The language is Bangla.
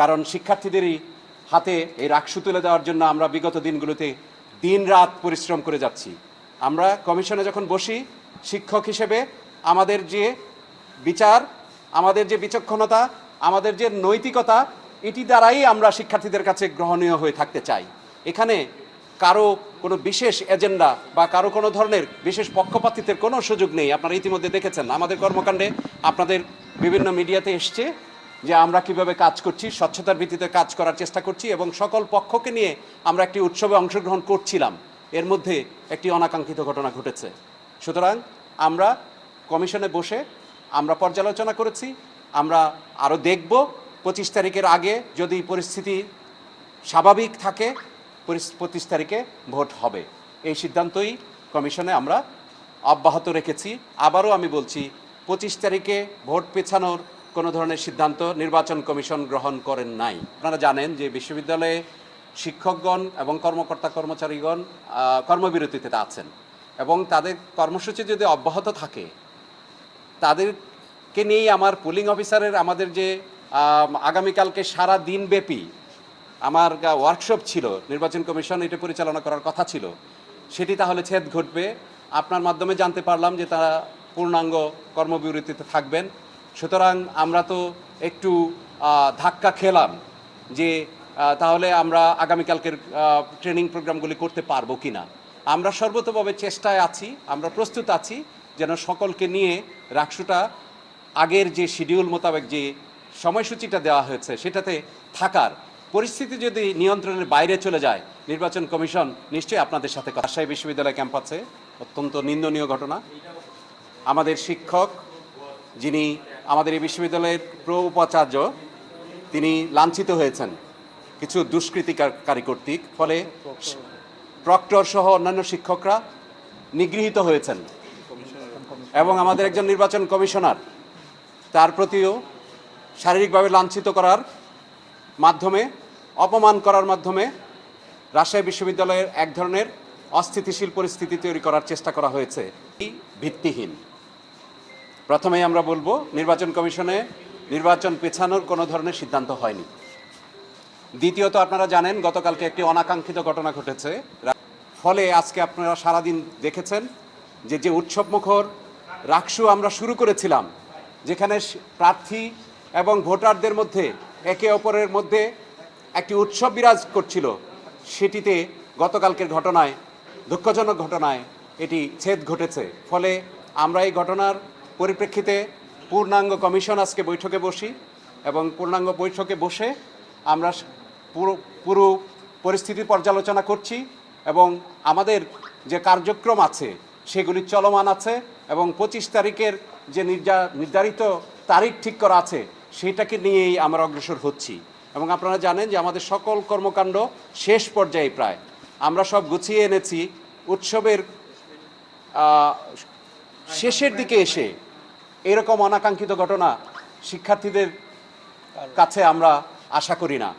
কারণ শিক্ষার্থীদেরই হাতে এই রাক্ষু তুলে দেওয়ার জন্য আমরা বিগত দিনগুলোতে দিন রাত পরিশ্রম করে যাচ্ছি। আমরা কমিশনে যখন বসি, শিক্ষক হিসেবে আমাদের যে বিচার, আমাদের যে বিচক্ষণতা, আমাদের যে নৈতিকতা, এটি দ্বারাই আমরা শিক্ষার্থীদের কাছে গ্রহণীয় হয়ে থাকতে চাই। এখানে কারও কোনো বিশেষ এজেন্ডা বা কারও কোনো ধরনের বিশেষ পক্ষপাতিত্বের কোনো সুযোগ নেই। আপনারা ইতিমধ্যে দেখেছেন, আমাদের কর্মকাণ্ডে আপনাদের বিভিন্ন মিডিয়াতে এসছে। যে আমরা কীভাবে কাজ করছি, স্বচ্ছতার ভিত্তিতে কাজ করার চেষ্টা করছি এবং সকল পক্ষকে নিয়ে আমরা একটি উৎসবে অংশগ্রহণ করছিলাম। এর মধ্যে একটি অনাকাঙ্ক্ষিত ঘটনা ঘটেছে। সুতরাং আমরা কমিশনে বসে আমরা পর্যালোচনা করেছি, আমরা আরও দেখব, পঁচিশ তারিখের আগে যদি পরিস্থিতি স্বাভাবিক থাকে পঁচিশ তারিখে ভোট হবে। এই সিদ্ধান্তই কমিশনে আমরা অব্যাহত রেখেছি। আবারও আমি বলছি, পঁচিশ তারিখে ভোট পেছানোর কোনো ধরনের সিদ্ধান্ত নির্বাচন কমিশন গ্রহণ করেন নাই। আপনারা জানেন যে বিশ্ববিদ্যালয়ে শিক্ষকগণ এবং কর্মকর্তা কর্মচারীগণ কর্মবিরতিতে আছেন এবং তাদের কর্মসূচি যদি অব্যাহত থাকে, তাদেরকে নিয়েই আমার পুলিং অফিসারের আমাদের যে আগামীকালকে সারা দিনব্যাপী আমার ওয়ার্কশপ ছিল, নির্বাচন কমিশন এটা পরিচালনা করার কথা ছিল, সেটি তাহলে ছেদ ঘটবে। আপনার মাধ্যমে জানতে পারলাম যে তারা পূর্ণাঙ্গ কর্মবিরতিতে থাকবেন। সুতরাং আমরা তো একটু ধাক্কা খেলাম যে তাহলে আমরা আগামীকালকের ট্রেনিং প্রোগ্রামগুলি করতে পারব কি না আমরা সর্বতভাবে চেষ্টায় আছি, আমরা প্রস্তুত আছি যেন সকলকে নিয়ে রাকসুটা আগের যে শিডিউল মোতাবেক যে সময়সূচিটা দেওয়া হয়েছে সেটাতে থাকার। পরিস্থিতি যদি নিয়ন্ত্রণের বাইরে চলে যায়, নির্বাচন কমিশন নিশ্চয়ই আপনাদের সাথে রাজশাহী বিশ্ববিদ্যালয় ক্যাম্পাসে অত্যন্ত নিন্দনীয় ঘটনা। আমাদের শিক্ষক যিনি আমাদের এই বিশ্ববিদ্যালয়ের প্র উপাচার্য তিনি লাঞ্ছিত হয়েছেন কিছু দুষ্কৃতিকারী কর্তৃক ফলে প্রক্টর সহ অন্যান্য শিক্ষকরা নিগৃহীত হয়েছেন। এবং আমাদের একজন নির্বাচন কমিশনার, তার প্রতিও শারীরিকভাবে লাঞ্ছিত করার মাধ্যমে, অপমান করার মাধ্যমে রাজশাহী বিশ্ববিদ্যালয়ের এক ধরনের অস্থিতিশীল পরিস্থিতি তৈরি করার চেষ্টা করা হয়েছে। ভিত্তিহীন। প্রথমেই আমরা বলব, নির্বাচন কমিশনে নির্বাচন পেছানোর কোনো ধরনের সিদ্ধান্ত হয়নি। দ্বিতীয়ত আপনারা জানেন, গতকালকে একটি অনাকাঙ্ক্ষিত ঘটনা ঘটেছে। ফলে আজকে আপনারা সারাদিন দেখেছেন যে যে উৎসব মুখর রাকসু আমরা শুরু করেছিলাম, যেখানে প্রার্থী এবং ভোটারদের মধ্যে, একে অপরের মধ্যে একটি উৎসব বিরাজ করছিল। সেটিতে গতকালকের ঘটনায়, দুঃখজনক ঘটনায় এটি ছেদ ঘটেছে। ফলে আমরা এই ঘটনার পরিপ্রেক্ষিতে পূর্ণাঙ্গ কমিশন আজকে বৈঠকে বসি এবং পূর্ণাঙ্গ বৈঠকে বসে আমরা পুরো পুরো পরিস্থিতি পর্যালোচনা করছি এবং আমাদের যে কার্যক্রম আছে সেগুলি চলমান আছে এবং পঁচিশ তারিখের যে নির্ধারিত তারিখ ঠিক করা আছে সেটাকে নিয়েই আমরা অগ্রসর হচ্ছি। এবং আপনারা জানেন যে আমাদের সকল কর্মকাণ্ড শেষ পর্যায়ে প্রায়। আমরা সব গুছিয়ে এনেছি, উৎসবের শেষের দিকে এসে এরকম অনাকাঙ্ক্ষিত ঘটনা শিক্ষার্থীদের কাছে আমরা আশা করি না।